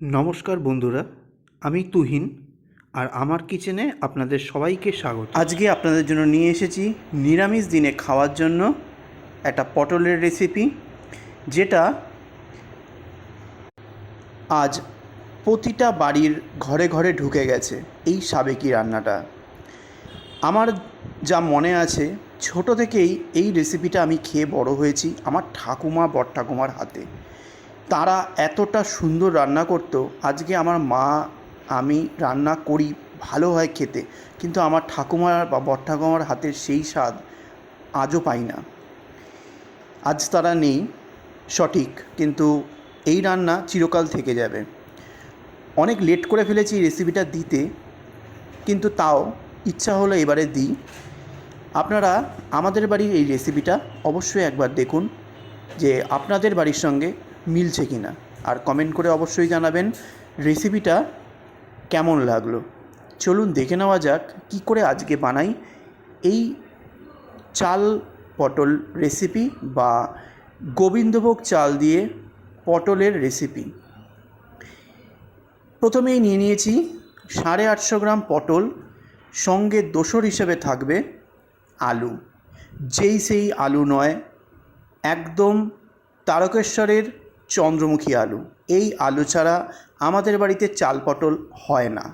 নমস্কার বন্ধুরা, আমি তুহিন আর আমার কিচেনে আপনাদের সবাইকে স্বাগত। আজকে আপনাদের জন্য নিয়ে এসেছি নিরামিষ দিনে খাওয়ার জন্য একটা পটলের রেসিপি যেটা আজ প্রতিটা বাড়ির ঘরে ঘরে ঢুকে গেছে এই সাবেকি রান্নাটা। আমার যা মনে আছে, ছোট থেকেই এই রেসিপিটা আমি খেয়ে বড় হয়েছি আমার ঠাকুমা বট ঠাকুমার হাতে। তারা এতটা সুন্দর রান্না করতো। আজকে আমার মা, আমি রান্না করি, ভালো হয় খেতে। কিন্তু আমার ঠাকুমার বা বট ঠাকুমার হাতের সেই স্বাদ আজও পাই না। আজ তারা নেই, সঠিক। কিন্তু এই রান্না চিরকাল থেকে যাবে। অনেক লেট করে ফেলেছি এই রেসিপিটা দিতে, কিন্তু তাও ইচ্ছা হলো এবারে দিই। আপনারা আমাদের বাড়ির এই রেসিপিটা অবশ্যই একবার দেখুন যে আপনাদের বাড়ির সঙ্গে মিলছে কি না? আর কমেন্ট করে অবশ্যই জানাবেন রেসিপিটা কেমন লাগল? চলুন দেখে নেওয়া যাক কি করে আজকে বানাই এই চাল পটল রেসিপি বা গোবিন্দভোগ চাল দিয়ে পটলের রেসিপি প্রথমেই নিয়ে নিয়েছি সাড়ে আটশো গ্রাম পটল, সঙ্গে দোসর হিসেবে থাকবে আলু। যেই সেই আলু নয়, একদম তারকেশ্বরের চন্দ্রমুখী আলু। এই আলু ছাড়া আমাদের বাড়িতে চাল পটল হয় না।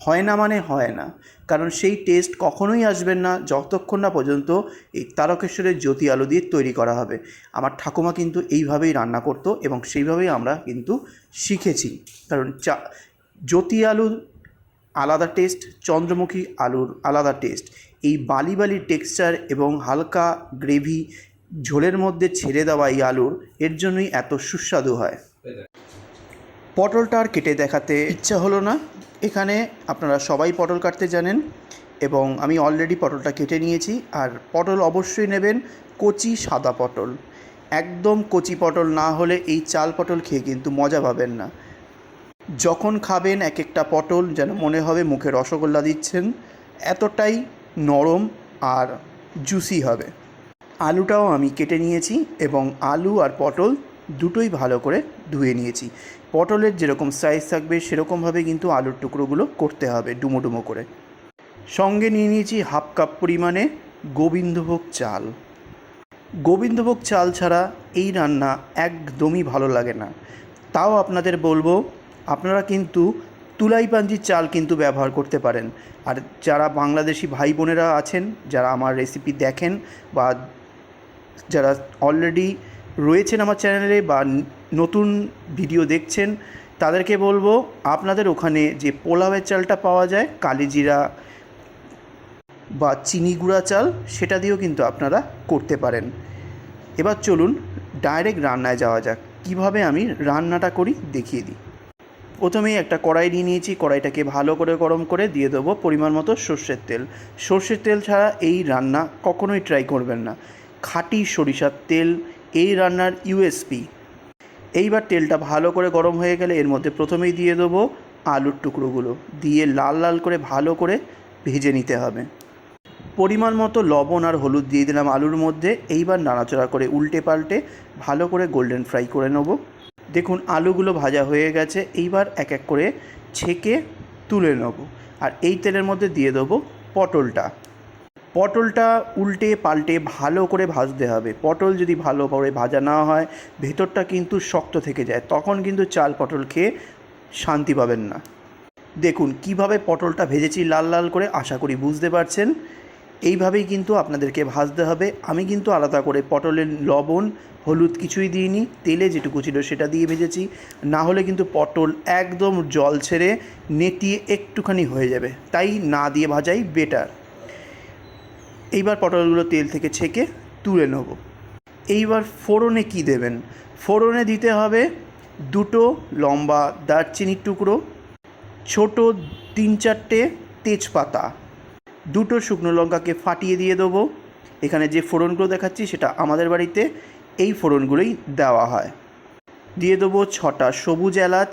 হয় না মানে হয় না। কারণ সেই টেস্ট কখনোই আসবেন না যতক্ষণ না পর্যন্ত এই তারকেশ্বরের জ্যোতি আলু দিয়ে তৈরি করা হবে। আমার ঠাকুমা কিন্তু এইভাবেই রান্না করতো এবং সেইভাবেই আমরা কিন্তু শিখেছি। কারণ চা, জ্যোতি আলুর আলাদা টেস্ট চন্দ্রমুখী আলুর আলাদা টেস্ট এই বালি বালি টেক্সচার এবং হালকা গ্রেভি ঝোলের মধ্যে ছেড়ে দেওয়া এই আলুর এর জন্যই এত সুস্বাদু হয়। পটলটা আর কেটে দেখাতে ইচ্ছা হলো না। এখানে আপনারা সবাই পটল কাটতে জানেন এবং আমি অলরেডি পটলটা কেটে নিয়েছি আর পটল অবশ্যই নেবেন কচি সাদা পটল। একদম কচি পটল না হলে এই চাল পটল খেয়ে কিন্তু মজা পাবেন না। যখন খাবেন এক একটা পটল যেন মনে হবে মুখে রসগোল্লা দিচ্ছেন, এতটাই নরম আর জুসি হবে। আলুটাও আমি কেটে নিয়েছি এবং আলু আর পটল দুটোই ভালো করে ধুয়ে নিয়েছি। পটলের যেরকম সাইজ থাকবে, সেরকমভাবে কিন্তু আলুর টুকরোগুলো করতে হবে ডুমো ডুমো করে। সঙ্গে নিয়ে নিয়েছি হাফ কাপ পরিমাণে গোবিন্দভোগ চাল। গোবিন্দভোগ চাল ছাড়া এই রান্না একদমই ভালো লাগে না। তাও আপনাদের বলব, আপনারা কিন্তু তুলাইপাঞ্জির চাল কিন্তু ব্যবহার করতে পারেন। আর যারা বাংলাদেশি ভাই বোনেরা আছেন, যারা আমার রেসিপি দেখেন বা যারা অলরেডি রয়েছেন আমার চ্যানেলে বা নতুন ভিডিও দেখছেন, তাদেরকে বলব আপনাদের ওখানে যে পোলাওয়ের চালটা পাওয়া যায় কালিজিরা বা চিনি গুঁড়া চাল, সেটা দিয়েও কিন্তু আপনারা করতে পারেন। এবার চলুন ডাইরেক্ট রান্নায় যাওয়া যাক। কীভাবে আমি রান্নাটা করি দেখিয়ে দিই। প্রথমেই একটা কড়াই নিয়ে নিয়েছি, কড়াইটাকে ভালো করে গরম করে দিয়ে দেবো পরিমাণ মতো সর্ষের তেল। সর্ষের তেল ছাড়া এই রান্না কখনোই ট্রাই করবেন না। খাঁটি সরিষার তেল এই রান্নার ইউএসপি। এইবার তেলটা ভালো করে গরম হয়ে গেলে এর মধ্যে প্রথমেই দিয়ে দেবো আলুর টুকরোগুলো। দিয়ে লাল লাল করে ভালো করে ভেজে নিতে হবে। পরিমাণ মতো লবণ আর হলুদ দিয়ে দিলাম আলুর মধ্যে। এইবার নাড়াচড়া করে উল্টে পাল্টে ভালো করে গোল্ডেন ফ্রাই করে নেব। দেখুন আলুগুলো ভাজা হয়ে গেছে। এইবার এক এক করে ছেঁকে তুলে নেব। আর এই তেলের মধ্যে দিয়ে দেবো পটলটা। পটলটা উল্টে পাল্টে ভালো করে ভাজতে হবে। পটল যদি ভালো করে ভাজা না হয়, ভেতরটা কিন্তু শক্ত থেকে যায়। তখন কিন্তু চাল পটল খেয়ে শান্তি পাবেন না। দেখুন, কীভাবে পটলটা ভেজেছি লাল লাল করে আশা করি বুঝতে পারছেন। এইভাবেই কিন্তু আপনাদেরকে ভাজতে হবে। আমি কিন্তু আলাদা করে পটলের লবণ, হলুদ কিছুই দিইনি। তেলে যেটুকু ছিল সেটা দিয়ে ভেজেছি। না হলে কিন্তু পটল একদম জল ছেড়ে নেতিয়ে একটুখানি হয়ে যাবে। তাই না দিয়ে ভাজাই বেটার এইবার পটলগুলো তেল থেকে ছেঁকে তুলে নেব। এইবার ফোড়নে কি দেবেন? ফোড়নে দিতে হবে দুটো লম্বা দারচিনির টুকরো, ছোট তিন চারটে তেজপাতা। দুটো শুকনো লঙ্কাকে ফাটিয়ে দিয়ে দেবো। এখানে যে ফোড়নগুলো দেখাচ্ছি সেটা আমাদের বাড়িতে এই ফোড়নগুলোই দেওয়া হয়। দিয়ে দেবো ছটা সবুজ এলাচ,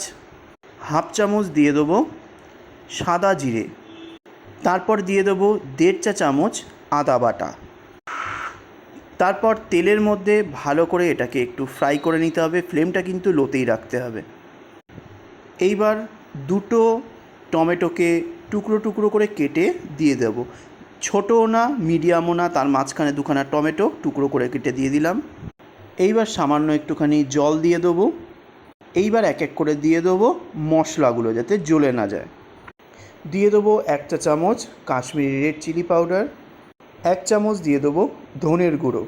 হাফ চামচ দিয়ে দেবো সাদা জিরে। তারপর দিয়ে দেবো দেড় চা চামচ আদা বাটা। তারপর তেলের মধ্যে ভালো করে এটাকে একটু ফ্রাই করে নিতে হবে ফ্লেমটা কিন্তু লোতেই রাখতে হবে। এইবার দুটো টমেটোকে টুকরো টুকরো করে কেটে দিয়ে দেবো। ছোটও না, মিডিয়ামও না, তার মাঝখানে দুখানা টমেটো টুকরো করে কেটে দিয়ে দিলাম। এইবার সামান্য একটুখানি জল দিয়ে দেবো। এইবার এক এক করে দিয়ে দেবো মশলাগুলো যাতে জ্বলে না যায়। দিয়ে দেবো এক চা চামচ কাশ্মীরি রেড চিলি পাউডার এক চামচ দিয়ে দেবো ধনের গুঁড়ো,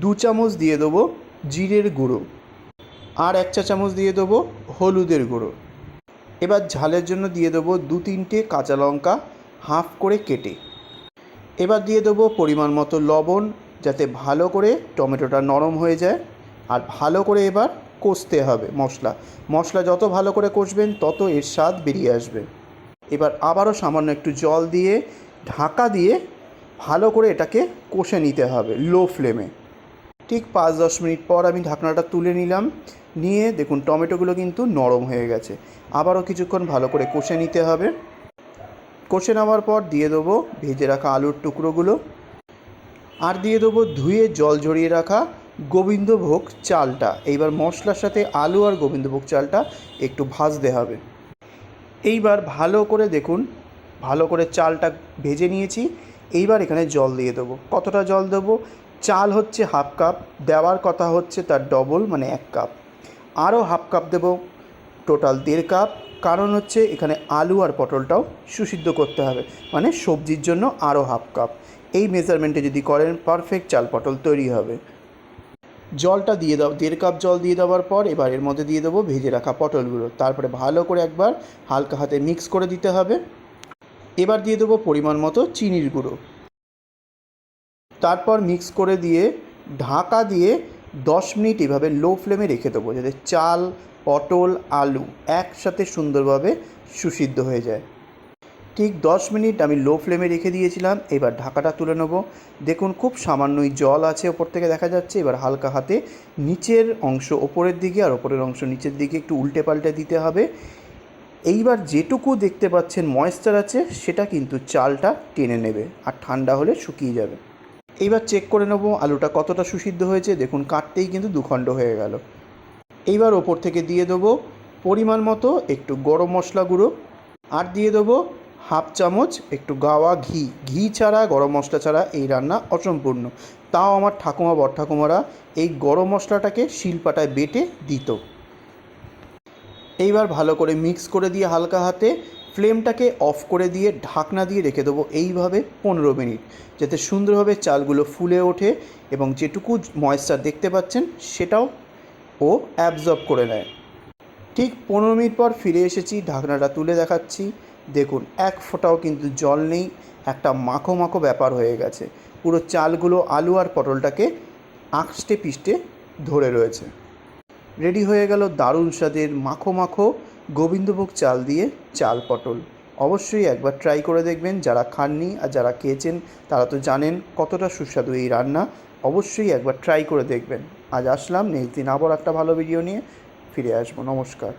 দু চামচ দিয়ে দেবো জিরের গুঁড়ো আর এক চা চামচ দিয়ে দেবো হলুদের গুঁড়ো। এবার ঝালের জন্য দিয়ে দেবো দু তিনটে কাঁচা লঙ্কা হাফ করে কেটে। এবার দিয়ে দেবো পরিমাণ মতো লবণ যাতে ভালো করে টমেটোটা নরম হয়ে যায়। আর ভালো করে এবার কষতে হবে মশলা। মশলা যত ভালো করে কষবেন তত এর স্বাদ বেরিয়ে আসবে। এবার আবারও সামান্য একটু জল দিয়ে ঢাকা দিয়ে ভালো করে এটাকে কষে নিতে হবে লো ফ্লেমে ঠিক পাঁচ দশ মিনিট পর আমি ঢাকনাটা তুলে নিলাম। নিয়ে দেখুন টমেটোগুলো কিন্তু নরম হয়ে গেছে। আবারও কিছুক্ষণ ভালো করে কষে নিতে হবে। কষে নেওয়ার পর দিয়ে দেবো ভেজে রাখা আলুর টুকরোগুলো। আর দিয়ে দেবো ধুয়ে জল ঝরিয়ে রাখা গোবিন্দভোগ চালটা। এইবার মশলার সাথে আলু আর গোবিন্দভোগ চালটা একটু ভাজতে হবে। এইবার ভালো করে দেখুন, ভালো করে চালটা ভেজে নিয়েছি। এইবার এখানে জল দিয়ে দেবো। কতটা জল দেবো? চাল হচ্ছে হাফ কাপ, দেওয়ার কথা হচ্ছে তার ডবল মানে এক কাপ। আরও হাফ কাপ দেবো টোটাল দেড় কাপ। কারণ হচ্ছে এখানে আলু আর পটলটাও সুসিদ্ধ করতে হবে মানে সবজির জন্য আরও হাফ কাপ। এই মেজারমেন্টে যদি করেন পারফেক্ট চাল পটল তৈরি হবে। জলটা দিয়ে দাও, দেড় কাপ জল দিয়ে দেওয়ার পর এবার এর মধ্যে দিয়ে দেবো ভেজে রাখা পটলগুলো। তারপরে ভালো করে একবার হালকা হাতে মিক্স করে দিতে হবে। এবার দিয়ে দেবো পরিমাণ মতো চিনির গুঁড়ো। তারপর মিক্স করে দিয়ে ঢাকা দিয়ে দশ মিনিট এভাবে লো ফ্লেমে রেখে দেবো যাতে চাল, পটল, আলু একসাথে সুন্দরভাবে সুসিদ্ধ হয়ে যায়। ঠিক দশ মিনিট আমি লো ফ্লেমে রেখে দিয়েছিলাম, এবার ঢাকাটা তুলে নেব। দেখুন খুব সামান্যই জল আছে ওপর থেকে দেখা যাচ্ছে, এবার হালকা হাতে নিচের অংশ ওপরের দিকে আর ওপরের অংশ নিচের দিকে একটু উল্টে পাল্টে দিতে হবে। এইবার যেটুকু দেখতে পাচ্ছেন ময়েশ্চার আছে, সেটা কিন্তু চালটা টেনে নেবে আর ঠান্ডা হলে শুকিয়ে যাবে। এইবার চেক করে নেব আলুটা কতটা সুসিদ্ধ হয়েছে। দেখুন, কাটতেই কিন্তু দুখণ্ড হয়ে গেল। এইবার ওপর থেকে দিয়ে দেবো পরিমাণ মতো একটু গরম মশলা গুঁড়ো আর দিয়ে দেবো হাফ চামচ একটু গাওয়া ঘি। ঘি ছাড়া, গরম মশলা ছাড়া এই রান্না অসম্পূর্ণ। তাও আমার ঠাকুমা বর ঠাকুমারা এই গরম মশলাটাকে শিলপাটায় বেটে দিত। এইবার ভালো করে মিক্স করে দিয়ে হালকা হাতে ফ্লেমটাকে অফ করে দিয়ে ঢাকনা দিয়ে রেখে দেবো এইভাবে পনেরো মিনিট। যাতে সুন্দরভাবে চালগুলো ফুলে ওঠে এবং যেটুকু ময়েশ্চার দেখতে পাচ্ছেন সেটাও ও অ্যাবজর্ব করে নেয়। ঠিক পনেরো মিনিট পর ফিরে এসেছি, ঢাকনাটা তুলে দেখাচ্ছি। দেখুন, এক ফোঁটাও কিন্তু জল নেই, একটা মাখো মাখো ব্যাপার হয়ে গেছে। পুরো চালগুলো আলু আর পটলটাকে আঁকষ্টে পিষ্টে ধরে রয়েছে। রেডি হয়ে গেল দারুণ স্বাদের মাখো মাখো গোবিন্দভোগ চাল দিয়ে চাল পটল। অবশ্যই একবার ট্রাই করে দেখবেন, যারা খাননি আর যারা খেয়েছেন তারা তো জানেন কতটা সুস্বাদু এই রান্না। অবশ্যই একবার ট্রাই করে দেখবেন। আজ আসলাম, নেক্সট দিন আবার একটা ভালো ভিডিও নিয়ে ফিরে আসব। নমস্কার।